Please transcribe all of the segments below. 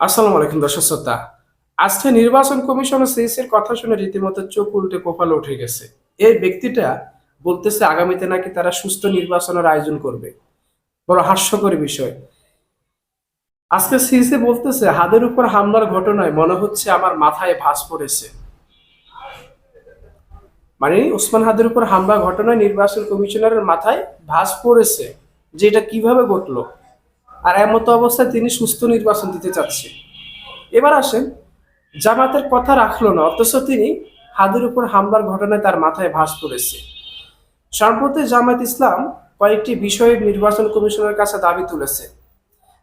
আসসালামু আলাইকুম দর্শক শ্রোতা। আজকে নির্বাচন কমিশন সিএসির কথা শুনে রীতিমতো চোখ উল্টে কপালে উঠে গেছে। এই ব্যক্তিটা বলতেছে আগামীতে নাকি তারা সুস্থ নির্বাচনের আয়োজন করবে। বড় হাস্যকর বিষয়। আজকে সিএসি বলতেছে, হাদের উপর হামলার ঘটনায় মনে হচ্ছে আমার মাথায় ভাঁজ পড়েছে। মানে ওসমান হাদের উপর হামলা ঘটনায় নির্বাচন কমিশনারের মাথায় ভাঁজ পড়েছে। যে এটা কীভাবে ঘটলো? আর এমতো অবস্থায় তিনি সুস্থ নির্বাচন দিতে চাচ্ছে। এবার আসেন, জামাতের কথা রাখল না, অথচ তিনি হাদের উপর হামলার ঘটনায় তার মাথায় ভাস পড়েছে। সম্প্রতি জামাত ইসলাম কয়েকটি বিষয়ে নির্বাচন কমিশনের কাছে দাবি তুলেছে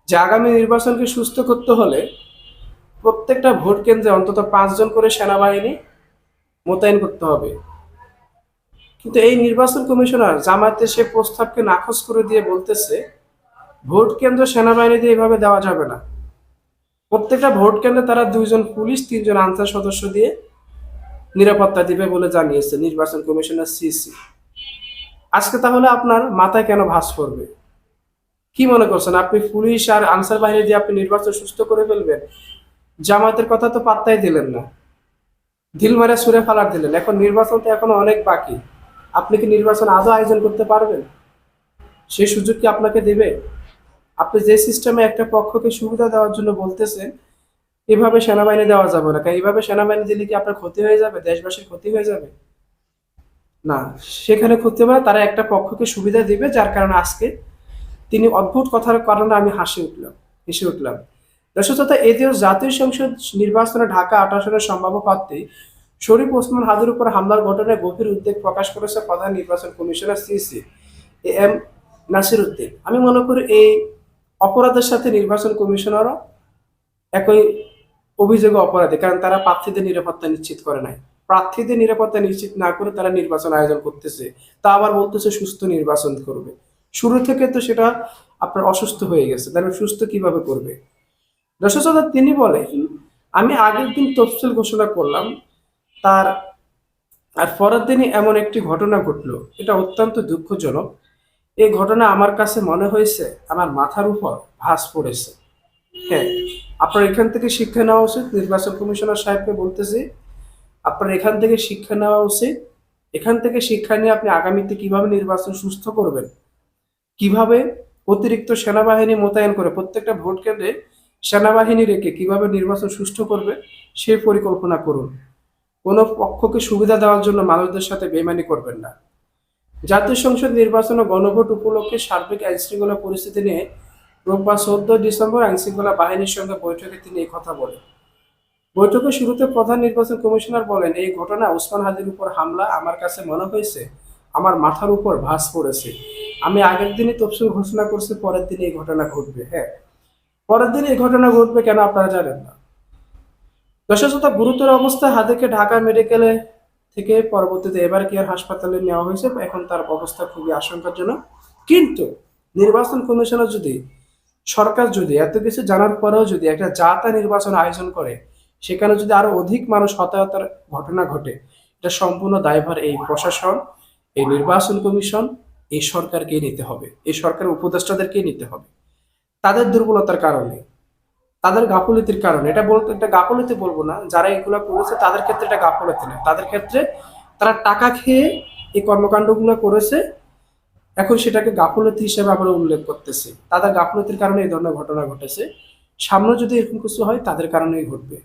যে, আগামী নির্বাচনকে সুস্থ করতে হলে প্রত্যেকটা ভোট কেন্দ্রে অন্তত পাঁচজন করে সেনাবাহিনী মোতায়েন করতে হবে। কিন্তু এই নির্বাচন কমিশনার জামায়াতের সে প্রস্তাবকে নাকচ করে দিয়ে বলতেছে ভোট কেন্দ্র সেনাবাহিনী দিয়ে এভাবে দেওয়া যাবে না। প্রত্যেকটা ভোট কেন্দ্রে তারা দুইজন পুলিশ, তিনজন আনসার সদস্য দিয়ে নিরাপত্তা দিবে বলে জানিয়েছে নির্বাচন কমিশনার সিসি। আজকে তাহলে আপনার মাথায় কেন ভাস পড়বে? কি মনে করছেন? আপনি পুলিশ আর আনসার বাহিনী দিয়ে আপনি নির্বাচন সুস্থ করে ফেলবেন? জামাতের কথা তো পাত্তাই দিলেন না। ঢিল মারে সুরে ফালার দিলেন। এখন নির্বাচন তো এখনও অনেক বাকি। আপনি কি নির্বাচন আদৌ আয়োজন করতে পারবেন? সেই সুযোগ কি আপনাকে দেবে? আপনি যে সিস্টেমে একটা পক্ষকে সুবিধা দেওয়ার জন্য বলতেছেন, এভাবে সেনাবাহিনী দেওয়া যাবে না। কারণ এইভাবে সেনাবাহিনী দিলে কি আপনার ক্ষতি হয়ে যাবে? দেশবাসীর ক্ষতি হয়ে যাবে? না, সেখানে ক্ষতি হবে তারা একটা পক্ষকে সুবিধা দিবে, যার কারণে আজকে তিনি অদ্ভুত কথার কারণে আমি হাসি উঠলাম, হেসে উঠলাম। দর্শক তথা এদিও জাতীয় সংসদ নির্বাচনে ঢাকা আট সম্ভাব্য প্রার্থী, শরীফ ওসমান হাদুর উপর হামলার ঘটনায় গভীর উদ্বেগ প্রকাশ করেছে প্রধান নির্বাচন commissioner CC A M Nasir Uddin. আমি মনে করি এই অপরাধের সাথে নির্বাচন কমিশনারও একই অভিযোগে অপরাধী, কারণ তারা প্রার্থীদের নিরাপত্তা নিশ্চিত করে নাই। প্রার্থীদের নিরাপত্তা নিশ্চিত না করে তারা নির্বাচন আয়োজন করতেছে। তা আবার বলতেছে, সুস্থ নির্বাচন করবে। শুরু থেকে তো সেটা আপনার অসুস্থ হয়ে গেছে, তাহলে সুস্থ কীভাবে করবে? দর্শক তিনি বলেন, আমি আগের দিন তফসিল ঘোষণা করলাম, তার, আর পরের দিনই এমন একটি ঘটনা ঘটলো। এটা অত্যন্ত দুঃখজনক। এই ঘটনা আমার কাছে মনে হয়েছে, আমার মাথার উপর ভাস পড়েছে। হ্যাঁ আপনার এখান থেকে শিক্ষা নেওয়া উচিত, নির্বাচন কমিশনার সাহেবকে বলতেছি। আপনার এখান থেকে শিক্ষা নেওয়া উচিত। এখান থেকে শিক্ষা নিয়ে আপনি আগামীতে কীভাবে নির্বাচন সুস্থ করবেন? কীভাবে অতিরিক্ত সেনাবাহিনী মোতায়েন করে, প্রত্যেকটা ভোট কেন্দ্রে সেনাবাহিনী রেখে কীভাবে নির্বাচন সুষ্ঠু করবে, সেই পরিকল্পনা করুন। কোনো পক্ষকে সুবিধা দেওয়ার জন্য মানুষদের সাথে বেমানি করবেন না। জাতীয় সংসদ নির্বাচন ও গণভোট উপলক্ষে সার্বিক আইনশৃঙ্খলা পরিস্থিতি নিয়ে রোববার চোদ্দ ডিসেম্বর আইনশৃঙ্খলা বাহিনীর সঙ্গে বৈঠকে তিনি এই কথা বলেন। বৈঠকের শুরুতে প্রধান নির্বাচন কমিশনার বলেন, এই ঘটনা ওসমান হাদির উপর হামলা আমার কাছে মনে হয়েছে, আমার মাথার উপর ভাস পড়েছে। আমি আগের দিনই তফসিল ঘোষণা করছি, পরের দিনে এই ঘটনা ঘটবে। হ্যাঁ পরের দিনে এই ঘটনা ঘটবে কেন আপনারা জানেন না। দশশত গুরুতর অবস্থায় হাদিকে ঢাকা মেডিকেলে থেকে পরবর্তীতে এবার কেয়ার হাসপাতালে নেওয়া হয়েছে? এখন তার অবস্থা খুবই আশঙ্কাজনক। কিন্তু নির্বাচন কমিশনার যদি, সরকার যদি এত কিছু জানার পরেও যদি একটা জাতা নির্বাচন আয়োজন করে, সেখানে যদি আরও অধিক মানুষ হতাহতের ঘটনা ঘটে, এটা সম্পূর্ণ দায়ভার এই প্রশাসন, এই নির্বাচন কমিশন, এই সরকারকেই নিতে হবে। এই সরকারের উপদেষ্টাদেরকেই নিতে হবে। তাদের দুর্বলতার কারণে তাদের গাফলতির কারণে, এটা বলতে, এটা গাফলতি বলব না, যারা এগুলো করেছে তাদের ক্ষেত্রে এটা গাফলতি না। তাদের ক্ষেত্রে তারা টাকা খেয়ে এই কর্মকাণ্ডগুলো করেছে, এখন সেটাকে গাফলতি হিসেবে আমরা উল্লেখ করতেছি। তাদের গাফলতির কারণে এই ধরনের ঘটনা ঘটেছে। সামনে যদি এরকম কিছু হয়, তাদের কারণেই ঘটবে।